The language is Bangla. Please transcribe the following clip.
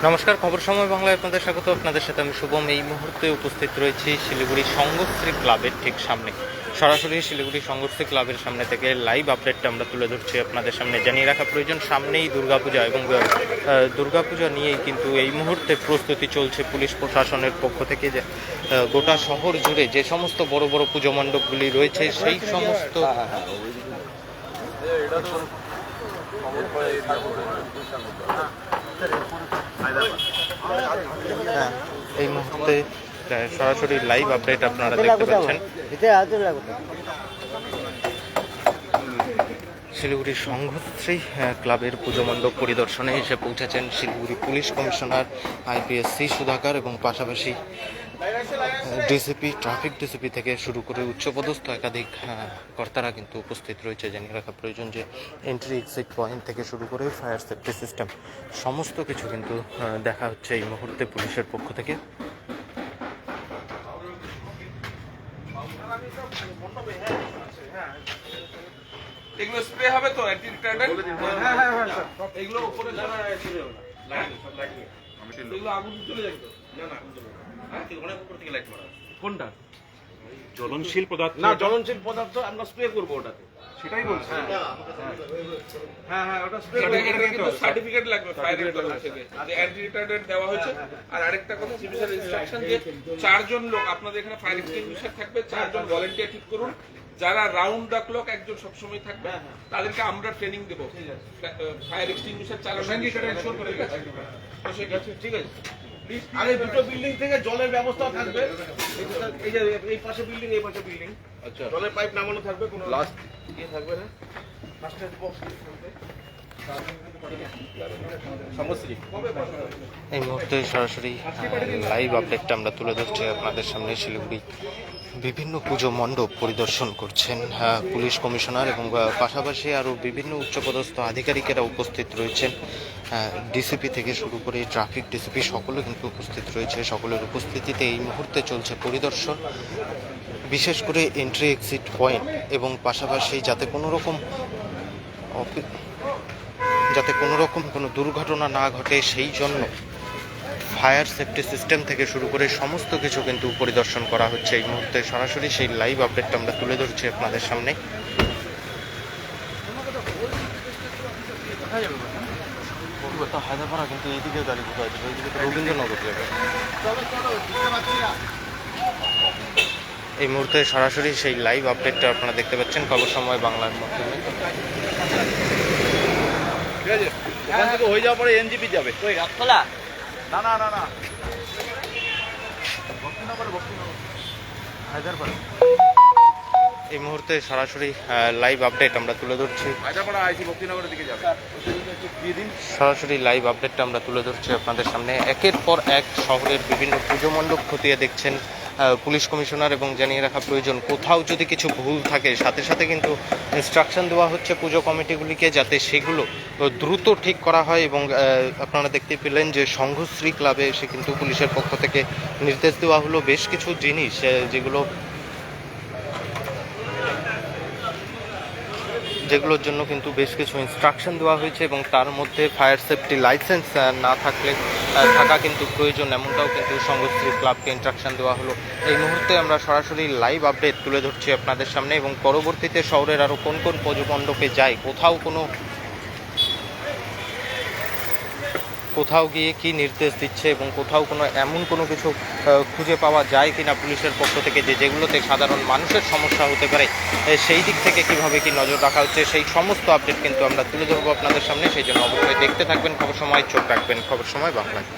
নমস্কার খবর সময় বাংলায় আপনাদের স্বাগত আপনাদের সাথে আমি শুভম এই মুহূর্তে উপস্থিত রয়েছি শিলিগুড়ি সংঘশ্রী ক্লাবের ঠিক সামনে সরাসরি শিলিগুড়ি সংঘশ্রী ক্লাবের সামনে থেকে লাইভ আপডেটটা আমরা তুলে ধরছি আপনাদের সামনে জানিয়ে রাখা প্রয়োজন সামনেই দুর্গাপূজা এবং দুর্গাপূজা নিয়েই কিন্তু এই মুহূর্তে প্রস্তুতি চলছে পুলিশ প্রশাসনের পক্ষ থেকে যে গোটা শহর জুড়ে যে সমস্ত বড় বড় পুজো মণ্ডপগুলি রয়েছে সেই সমস্ত এই মুহূর্তে সরাসরি লাইভ আপডেট আপনারা দেখতে পাচ্ছেন। শিলিগুড়ি সংঘশ্রী ক্লাবের পুজো মণ্ডপ পরিদর্শনে এসে পৌঁছেছেন Siliguri police commissioner, IPS C Sudhakar এবং পাশাপাশি ডিসিপি, ট্রাফিক ডিসিপি থেকে শুরু করে উচ্চপদস্থ একাধিক কর্তারা কিন্তু উপস্থিত রয়েছে জানিয়ে রাখা প্রয়োজন যে এন্ট্রি এক্সিট পয়েন্ট থেকে শুরু করে ফায়ার সেফটি সিস্টেম সমস্ত কিছু কিন্তু দেখা হচ্ছে এই মুহূর্তে পুলিশের পক্ষ থেকে। এগুলো স্প্রে হবে তো? অ্যান্টি রিটার্ডেন্ট হ্যাঁ হ্যাঁ হ্যাঁ এগুলো উপরে যারা এগুলো আগুন চলে যাবে না না আগুন চলে যাবে হ্যাঁ অনেক উপর থেকে লাইট মারা কোনটা? জ্বলনশীল পদার্থ না জ্বলনশীল পদার্থ আমরা স্প্রে করব ওটাতে। সেটাই বলছি। হ্যাঁ হ্যাঁ ওটা স্প্রে এটা কিন্তু সার্টিফিকেট লাগবে ফায়ার তরফ অ্যান্টি রিটার্ডেন্ট দেওয়া হয়েছে। আর আরেকটা কথা সিভিল ইনস্ট্রাকশন যে চারজন লোক আপনাদের এখানে ফায়ার এক্সটিংগুইশার থাকবে চারজন ভলান্টিয়ার ঠিক করুন। যারা রাউন্ড দ্য ক্লক একজন সবসময় থাকবে তাদেরকে আমরা ট্রেনিং দেবো। ফায়ার এক্সটিংগুইশার চালানো গেছে ঠিক আছে আর এই দুটো বিল্ডিং থেকে জলের ব্যবস্থা থাকবে। এই যে এই পাশে বিল্ডিং এই পাশে বিল্ডিং আচ্ছা। জলের পাইপ নামানো থাকবে কোনো লাস্ট ইয়ে থাকবে না। ফার্স্ট বক্স থাকবে। এই মুহূর্তে সরাসরি লাইভ আপডেটটা আমরা তুলে ধরছি আপনাদের সামনে। শিলিগুড়ি বিভিন্ন পুজো মণ্ডপ পরিদর্শন করছেন পুলিশ কমিশনার এবং পাশাপাশি আরও বিভিন্ন উচ্চপদস্থ আধিকারিকেরা উপস্থিত রয়েছেন। ডিসিপি থেকে শুরু করে ট্রাফিক ডিসিপি সকলে কিন্তু উপস্থিত রয়েছে। সকলের উপস্থিতিতে এই মুহূর্তে চলছে পরিদর্শন। বিশেষ করে এন্ট্রি এক্সিট পয়েন্ট এবং পাশাপাশি যাতে কোনো রকম যাতে কোনো রকম কোনো দুর্ঘটনা না ঘটে, সেই জন্য ফায়ার সেফটি সিস্টেম থেকে শুরু করে সমস্ত কিছু কিন্তু পরিদর্শন করা হচ্ছে। এই মুহূর্তে সরাসরি সেই লাইভ আপডেটটা আমরা তুলে ধরছি আপনাদের সামনে। কিন্তু রবীন্দ্রনগর এই মুহূর্তে সরাসরি সেই লাইভ আপডেটটা আপনারা দেখতে পাচ্ছেন, খবর সময় বাংলার মাধ্যমে। ঠিক আছে? ওখান থেকে হয়ে যাওয়ার পরে এনজিপি যাবে। ওই রথখোলা না না না না। এই মুহূর্তে সরাসরি লাইভ আপডেট আমরা তুলে ধরছি। হায়দ্রাপাড়া আইসি ভক্তিনগরের দিকে যাবে। সরাসরি লাইভ আপডেটটা আমরা তুলে ধরছি আপনাদের সামনে। একের পর এক শহরের বিভিন্ন পুজো মণ্ডপ খতিয়ে দেখছেন পুলিশ কমিশনার এবং জানিয়ে রাখা প্রয়োজন, কোথাও যদি কিছু ভুল থাকে, সাথে সাথে কিন্তু ইনস্ট্রাকশন দেওয়া হচ্ছে পুজো কমিটিগুলিকে যাতে সেগুলো দ্রুত ঠিক করা হয় এবং আপনারা দেখতে পেলেন যে সংঘশ্রী ক্লাবে এসে কিন্তু পুলিশের পক্ষ থেকে নির্দেশ দেওয়া হলো। বেশ কিছু জিনিস যেগুলো যেগুলোর জন্য কিন্তু বেশ কিছু ইনস্ট্রাকশন দেওয়া হয়েছে এবং তার মধ্যে ফায়ার সেফটি লাইসেন্স না থাকলে থাকা কিন্তু প্রয়োজন, এমনটাও কিন্তু সংঘশ্রী ক্লাবকে ইন্ট্রাকশন দেওয়া হলো। এই মুহূর্তে আমরা সরাসরি লাইভ আপডেট তুলে ধরছি আপনাদের সামনে এবং পরবর্তীতে শহরের আরও কোন কোন পুজো যায় কোথাও কোনো কোথাও গিয়ে কি নির্দেশ দিচ্ছে এবং কোথাও কোনো এমন কোনো কিছু খুঁজে পাওয়া যায় কিনা পুলিশের পক্ষ থেকে যে যেগুলোতে সাধারণ মানুষের সমস্যা হতে পারে সেই দিক থেকে কীভাবে কি নজর রাখা হচ্ছে, সেই সমস্ত আপডেট কিন্তু আমরা তুলে ধরবো আপনাদের সামনে। সেই জন্য অবশ্যই দেখতে থাকবেন, খবর সময়, চোখ রাখবেন, খবর সময় বাংলায়।